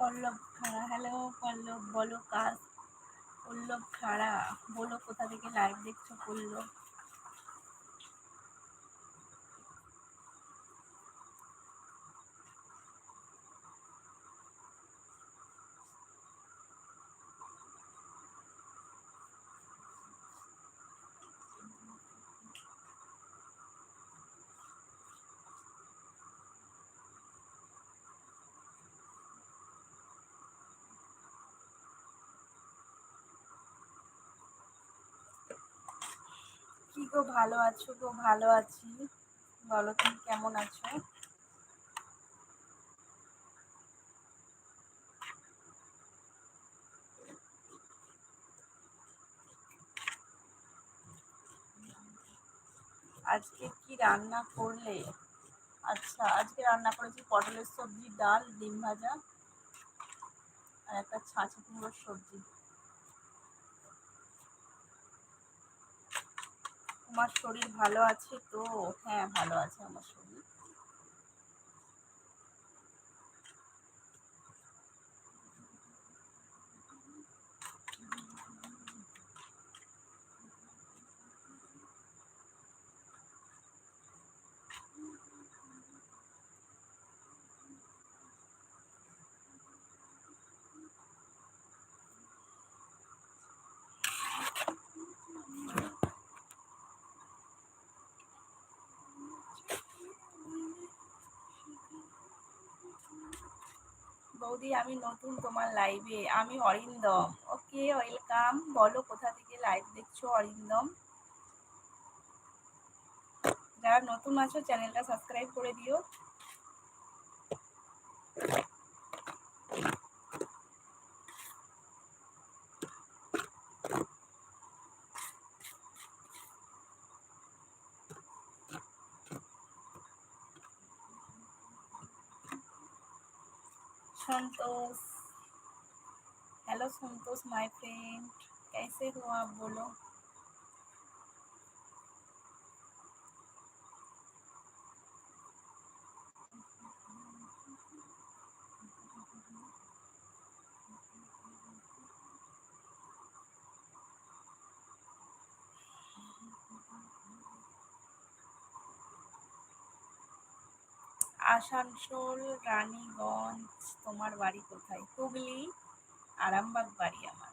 পল্লব খাড়া। হ্যালো পল্লব বলো কাজ পল্লব খাড়া। বলো কোথা থেকে লাইভ দেখছ পল্লব? গো, ভালো আছো গো, ভালো আছি। বলো তুমি কেমন আছো? আজকে কি রান্না করলে? আচ্ছা আজকে রান্না করেছি পটলের সবজি, ডাল, ডিম ভাজা আর একটা ছাঁচি কুমড়োর সবজি। তোমার শরীর ভালো আছে তো হ্যাঁ ভালো আছে আমার শরীর। বৌদি, আমি নতুন তোমার লাইভে আমি অরিন্দম। ওকে ওয়েলকাম বলো, কোথা থেকে লাইভ দেখছ অরিন্দম? যারা নতুন আছো চ্যানেলটা সাবস্ক্রাইব করে দিও। Santosh hello Santosh my friend कैसे हो आप बोलो আসানসোল রানীগঞ্জ তোমার বাড়ি কোথায়? হুগলি আরামবাগ বাড়ি আমার।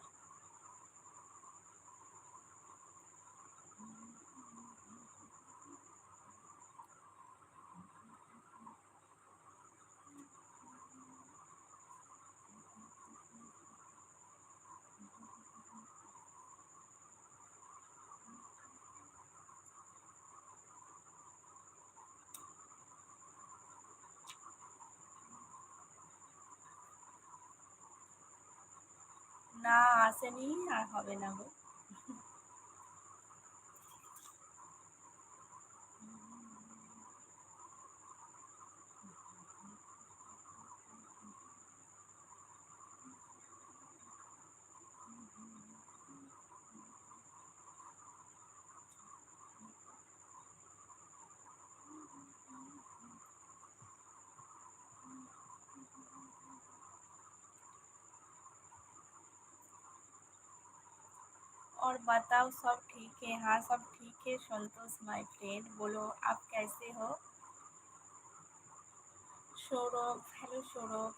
না আসেনি আর হবে না গো। और बताओ सब ठीक है हाँ सब ठीक है संतोष माय फ्रेंड बोलो आप कैसे हो সৌরভ হ্যালো সৌরভ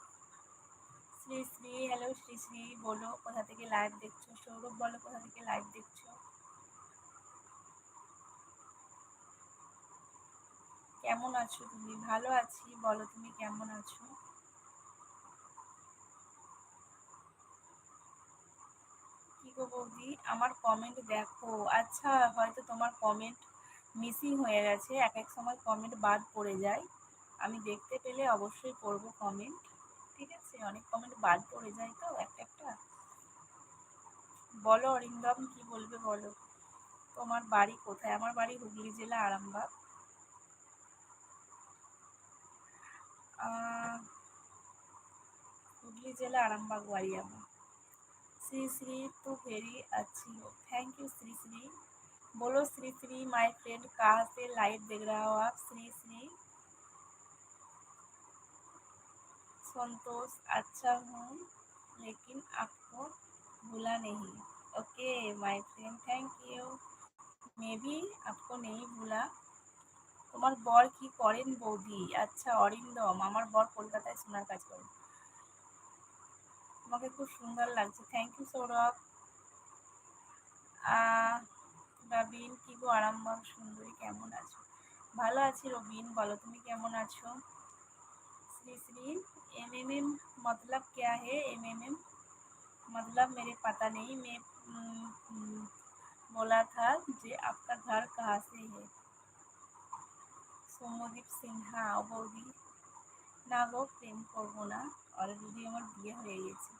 শ্রী শ্রী হ্যালো শ্রী শ্রী বলো কোথা থেকে লাইভ দেখছো সৌরভ বলো কোথা থেকে লাইভ দেখছো কেমন আছো তুমি ভালো আছি বলো তুমি কেমন আছো বৌদি, আমার কমেন্ট দেখো। আচ্ছা হয়তো তোমার কমেন্ট মিসিং হয়ে গেছে। এক এক সময় কমেন্ট বাদ পড়ে যায়। আমি দেখতে পেলে অবশ্যই করব কমেন্ট ঠিক আছে? অনেক কমেন্ট বাদ পড়ে যায় তো, একটা একটা। বলো অরিন্দম, কি বলবে বলো? তোমার বাড়ি কোথায়? আমার বাড়ি হুগলি জেলা আরামবাগ। হুগলি জেলা আরামবাগ বাড়ি আমার श्री श्री तो वेरी अच्छी हो थैंक यू श्री श्री बोलो श्री श्री माय फ्रेंड कहाँ से लाइव देख रहा हो आप श्री श्री संतोष अच्छा हूँ लेकिन आपको भूला नहीं okay my friend thank you मैं भी आपको नहीं भूला তোমার বর কি করেন বৌদি আচ্ছা অরিন্দম আমার বর কলকাতায় সোনার কাজ করে তোমাকে খুব সুন্দর লাগছে থ্যাংক ইউ সৌরভ রবিন কি গো আরামবাগ সুন্দরী কেমন আছো ভালো আছি রবিন বলো তুমি কেমন আছো Shri Shri M M M मतलब क्या है एम एम एम मतलब मेरे पता नहीं मैं बोला था যে आपका घर कहाँ से है সৌম্যদীপ সিনহা বৌদি না গো প্রেম করবো না অলরেডি আমার বিয়ে হয়ে গেছে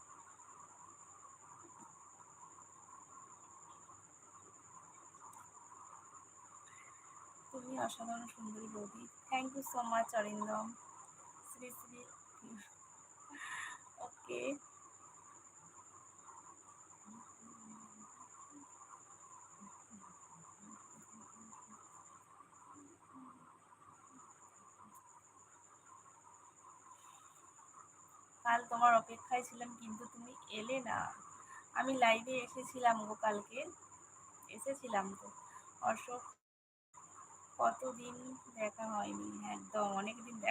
অসাধারণ সুন্দরী বৌদি। Thank you so much Arindam. Shri Shri okay কাল তোমার অপেক্ষায় ছিলাম, কিন্তু তুমি এলে না। আমি লাইভে এসেছিলাম গো কালকে। এসেছিলাম তো। অশোক কতদিন দেখা হয়নি একদম অনেকদিন দেখা